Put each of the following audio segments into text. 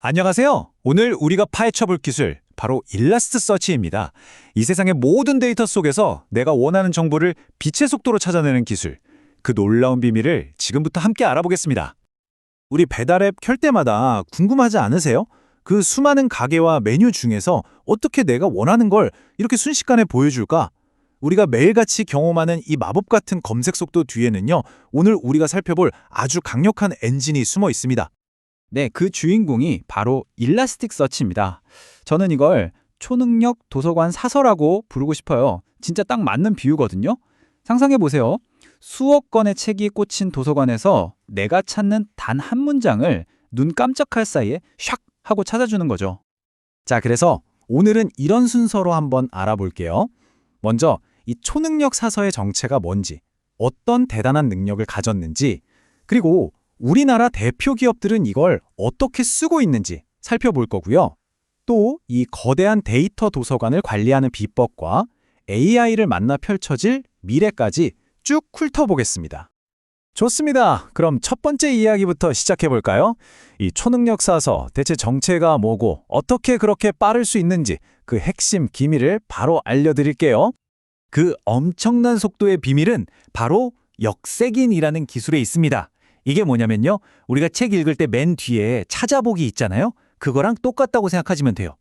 안녕하세요. 오늘 우리가 파헤쳐볼 기술 바로 일라스트 서치입니다. 이 세상의 모든 데이터 속에서 내가 원하는 정보를 빛의 속도로 찾아내는 기술. 그 놀라운 비밀을 지금부터 함께 알아보겠습니다. 우리 배달 앱 켤 때마다 궁금하지 않으세요? 그 수많은 가게와 메뉴 중에서 어떻게 내가 원하는 걸 이렇게 순식간에 보여줄까? 우리가 매일같이 경험하는 이 마법 같은 검색 속도 뒤에는요, 오늘 우리가 살펴볼 아주 강력한 엔진이 숨어 있습니다. 네, 그 주인공이 바로 일라스틱 서치입니다. 저는 이걸 초능력 도서관 사서라고 부르고 싶어요. 진짜 딱 맞는 비유거든요. 상상해 보세요. 수억 건의 책이 꽂힌 도서관에서 내가 찾는 단 한 문장을 눈 깜짝할 사이에 샥 하고 찾아주는 거죠. 자, 그래서 오늘은 이런 순서로 한번 알아볼게요. 먼저 이 초능력 사서의 정체가 뭔지, 어떤 대단한 능력을 가졌는지, 그리고 우리나라 대표 기업들은 이걸 어떻게 쓰고 있는지 살펴볼 거고요. 또 이 거대한 데이터 도서관을 관리하는 비법과 AI를 만나 펼쳐질 미래까지 쭉 훑어보겠습니다. 좋습니다. 그럼 첫 번째 이야기부터 시작해 볼까요? 이 초능력 사서 대체 정체가 뭐고 어떻게 그렇게 빠를 수 있는지 그 핵심 기밀을 바로 알려드릴게요. 그 엄청난 속도의 비밀은 바로 역색인이라는 기술에 있습니다. 이게 뭐냐면요. 우리가 책 읽을 때 맨 뒤에 찾아보기 있잖아요. 그거랑 똑같다고 생각하시면 돼요.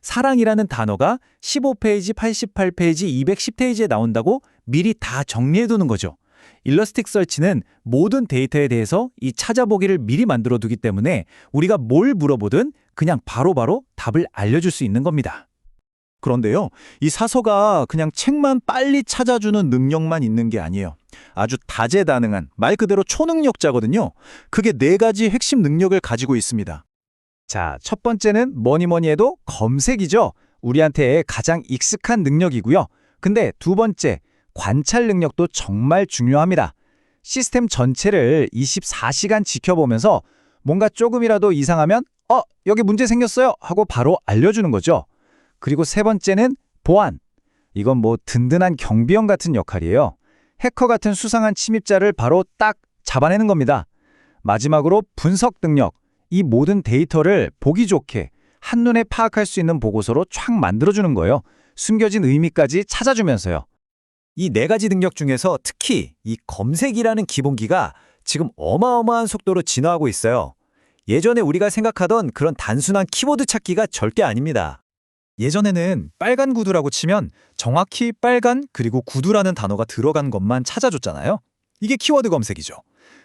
사랑이라는 단어가 15페이지, 88페이지, 210페이지에 나온다고 미리 다 정리해두는 거죠. 일러스틱 설치는 모든 데이터에 대해서 이 찾아보기를 미리 만들어 두기 때문에 우리가 뭘 물어보든 그냥 바로바로 답을 알려줄 수 있는 겁니다. 그런데요, 이 사서가 그냥 책만 빨리 찾아주는 능력만 있는 게 아니에요. 아주 다재다능한 말 그대로 초능력자거든요. 그게 네 가지 핵심 능력을 가지고 있습니다. 자, 첫 번째는 뭐니 뭐니 해도 검색이죠. 우리한테 가장 익숙한 능력이고요. 근데 두 번째, 관찰 능력도 정말 중요합니다. 시스템 전체를 24시간 지켜보면서 뭔가 조금이라도 이상하면 어, 여기 문제 생겼어요 하고 바로 알려주는 거죠. 그리고 세 번째는 보안. 이건 뭐 든든한 경비원 같은 역할이에요. 해커 같은 수상한 침입자를 바로 딱 잡아내는 겁니다. 마지막으로 분석 능력. 이 모든 데이터를 보기 좋게 한눈에 파악할 수 있는 보고서로 촥 만들어주는 거예요. 숨겨진 의미까지 찾아주면서요. 이 네 가지 능력 중에서 특히 이 검색이라는 기본기가 지금 어마어마한 속도로 진화하고 있어요. 예전에 우리가 생각하던 그런 단순한 키보드 찾기가 절대 아닙니다. 예전에는 빨간 구두라고 치면 정확히 빨간 그리고 구두라는 단어가 들어간 것만 찾아줬잖아요. 이게 키워드 검색이죠.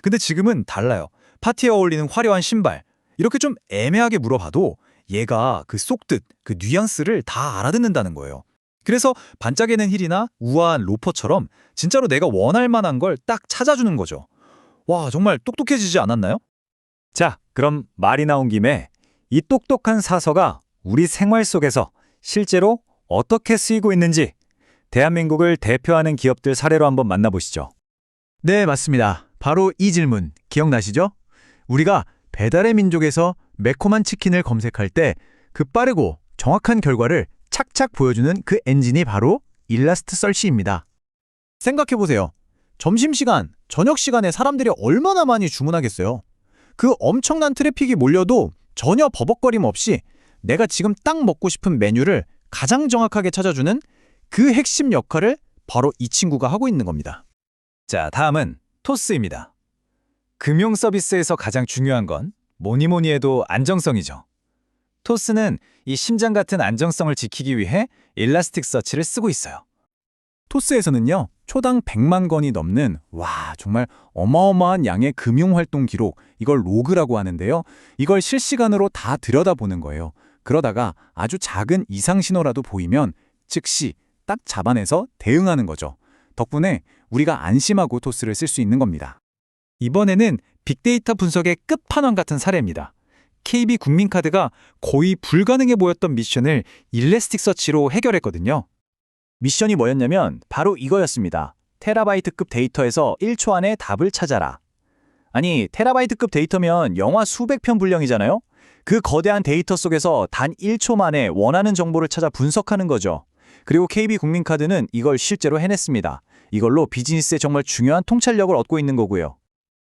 근데 지금은 달라요. 파티에 어울리는 화려한 신발. 이렇게 좀 애매하게 물어봐도 얘가 그 속뜻, 그 뉘앙스를 다 알아듣는다는 거예요. 그래서 반짝이는 힐이나 우아한 로퍼처럼 진짜로 내가 원할 만한 걸 딱 찾아주는 거죠. 와, 정말 똑똑해지지 않았나요? 자, 그럼 말이 나온 김에 이 똑똑한 사서가 우리 생활 속에서 실제로 어떻게 쓰이고 있는지 대한민국을 대표하는 기업들 사례로 한번 만나보시죠. 네, 맞습니다. 바로 이 질문 기억나시죠? 우리가 배달의 민족에서 매콤한 치킨을 검색할 때 그 빠르고 정확한 결과를 착착 보여주는 그 엔진이 바로 일라스트 썰시입니다. 생각해보세요. 점심시간, 저녁시간에 사람들이 얼마나 많이 주문하겠어요? 그 엄청난 트래픽이 몰려도 전혀 버벅거림 없이 내가 지금 딱 먹고 싶은 메뉴를 가장 정확하게 찾아주는 그 핵심 역할을 바로 이 친구가 하고 있는 겁니다. 자, 다음은 토스입니다. 금융 서비스에서 가장 중요한 건 뭐니 뭐니 해도 안정성이죠. 토스는 이 심장 같은 안정성을 지키기 위해 일라스틱 서치를 쓰고 있어요. 토스에서는요, 초당 100만 건이 넘는 와, 정말 어마어마한 양의 금융 활동 기록, 이걸 로그라고 하는데요. 이걸 실시간으로 다 들여다보는 거예요. 그러다가 아주 작은 이상 신호라도 보이면 즉시 딱 잡아내서 대응하는 거죠. 덕분에 우리가 안심하고 토스를 쓸 수 있는 겁니다. 이번에는 빅데이터 분석의 끝판왕 같은 사례입니다. KB 국민카드가 거의 불가능해 보였던 미션을 일레스틱 서치로 해결했거든요. 미션이 뭐였냐면 바로 이거였습니다. 테라바이트급 데이터에서 1초 안에 답을 찾아라. 아니, 테라바이트급 데이터면 영화 수백 편 분량이잖아요? 그 거대한 데이터 속에서 단 1초 만에 원하는 정보를 찾아 분석하는 거죠. 그리고 KB 국민카드는 이걸 실제로 해냈습니다. 이걸로 비즈니스에 정말 중요한 통찰력을 얻고 있는 거고요.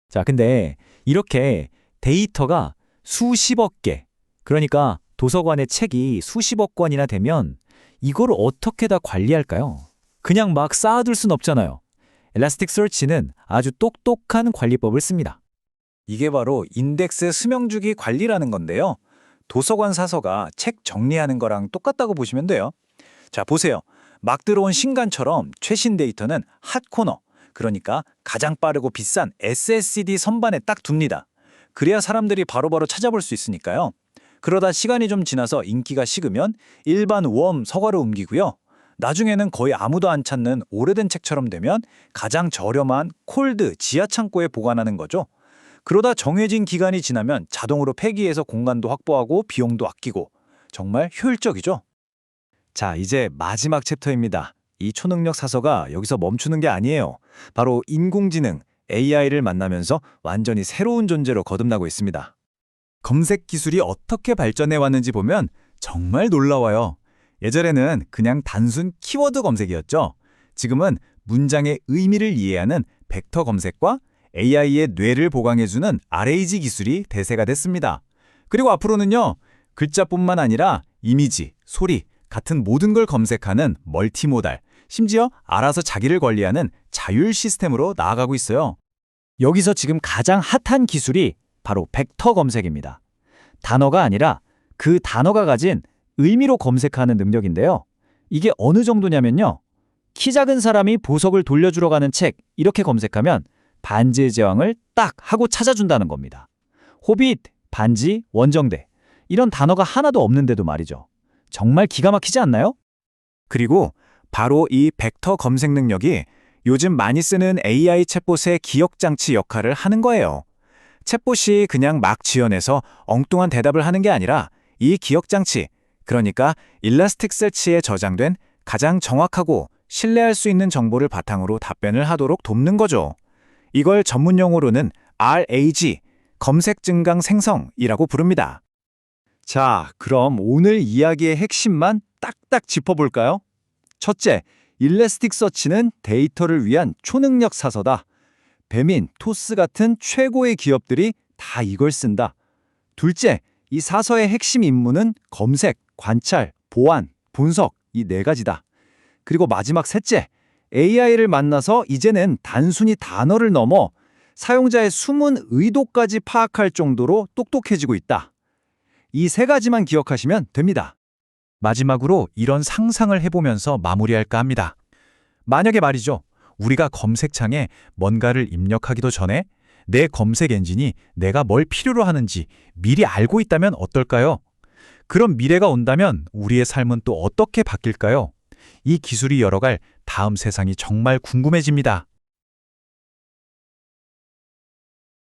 자, 근데 이렇게 데이터가 수십억 개, 그러니까 도서관에 책이 수십억 권이나 되면 이걸 어떻게 다 관리할까요? 그냥 막 쌓아둘 순 없잖아요. 엘라스틱 서치는 아주 똑똑한 관리법을 씁니다. 이게 바로 인덱스 수명주기 관리라는 건데요. 도서관 사서가 책 정리하는 거랑 똑같다고 보시면 돼요. 자, 보세요. 막 들어온 신간처럼 최신 데이터는 핫코너, 그러니까 가장 빠르고 비싼 SSD 선반에 딱 둡니다. 그래야 사람들이 바로바로 찾아볼 수 있으니까요. 그러다 시간이 좀 지나서 인기가 식으면 일반 웜 서가로 옮기고요. 나중에는 거의 아무도 안 찾는 오래된 책처럼 되면 가장 저렴한 콜드 지하 창고에 보관하는 거죠. 그러다 정해진 기간이 지나면 자동으로 폐기해서 공간도 확보하고 비용도 아끼고 정말 효율적이죠. 자, 이제 마지막 챕터입니다. 이 초능력 사서가 여기서 멈추는 게 아니에요. 바로 인공지능 AI를 만나면서 완전히 새로운 존재로 거듭나고 있습니다. 검색 기술이 어떻게 발전해 왔는지 보면 정말 놀라워요. 예전에는 그냥 단순 키워드 검색이었죠. 지금은 문장의 의미를 이해하는 벡터 검색과 AI의 뇌를 보강해주는 RAG 기술이 대세가 됐습니다. 그리고 앞으로는요, 글자뿐만 아니라 이미지, 소리 같은 모든 걸 검색하는 멀티모달, 심지어 알아서 자기를 관리하는 자율 시스템으로 나아가고 있어요. 여기서 지금 가장 핫한 기술이 바로 벡터 검색입니다. 단어가 아니라 그 단어가 가진 의미로 검색하는 능력인데요. 이게 어느 정도냐면요. 키 작은 사람이 보석을 돌려주러 가는 책 이렇게 검색하면 반지의 제왕을 딱 하고 찾아준다는 겁니다. 호빗, 반지, 원정대 이런 단어가 하나도 없는데도 말이죠. 정말 기가 막히지 않나요? 그리고 바로 이 벡터 검색 능력이 요즘 많이 쓰는 AI 챗봇의 기억장치 역할을 하는 거예요. 챗봇이 그냥 막 지어내서 엉뚱한 대답을 하는 게 아니라 이 기억장치, 그러니까 일라스틱 셀치에 저장된 가장 정확하고 신뢰할 수 있는 정보를 바탕으로 답변을 하도록 돕는 거죠. 이걸 전문 용어로는 RAG, 검색 증강 생성이라고 부릅니다. 자, 그럼 오늘 이야기의 핵심만 딱딱 짚어볼까요? 첫째, 일레스틱 서치는 데이터를 위한 초능력 사서다. 배민, 토스 같은 최고의 기업들이 다 이걸 쓴다. 둘째, 이 사서의 핵심 임무는 검색, 관찰, 보안, 분석 이 네 가지다. 그리고 마지막 셋째, AI를 만나서 이제는 단순히 단어를 넘어 사용자의 숨은 의도까지 파악할 정도로 똑똑해지고 있다. 이 세 가지만 기억하시면 됩니다. 마지막으로 이런 상상을 해보면서 마무리할까 합니다. 만약에 말이죠. 우리가 검색창에 뭔가를 입력하기도 전에 내 검색 엔진이 내가 뭘 필요로 하는지 미리 알고 있다면 어떨까요? 그런 미래가 온다면 우리의 삶은 또 어떻게 바뀔까요? 이 기술이 열어갈 다음 세상이 정말 궁금해집니다.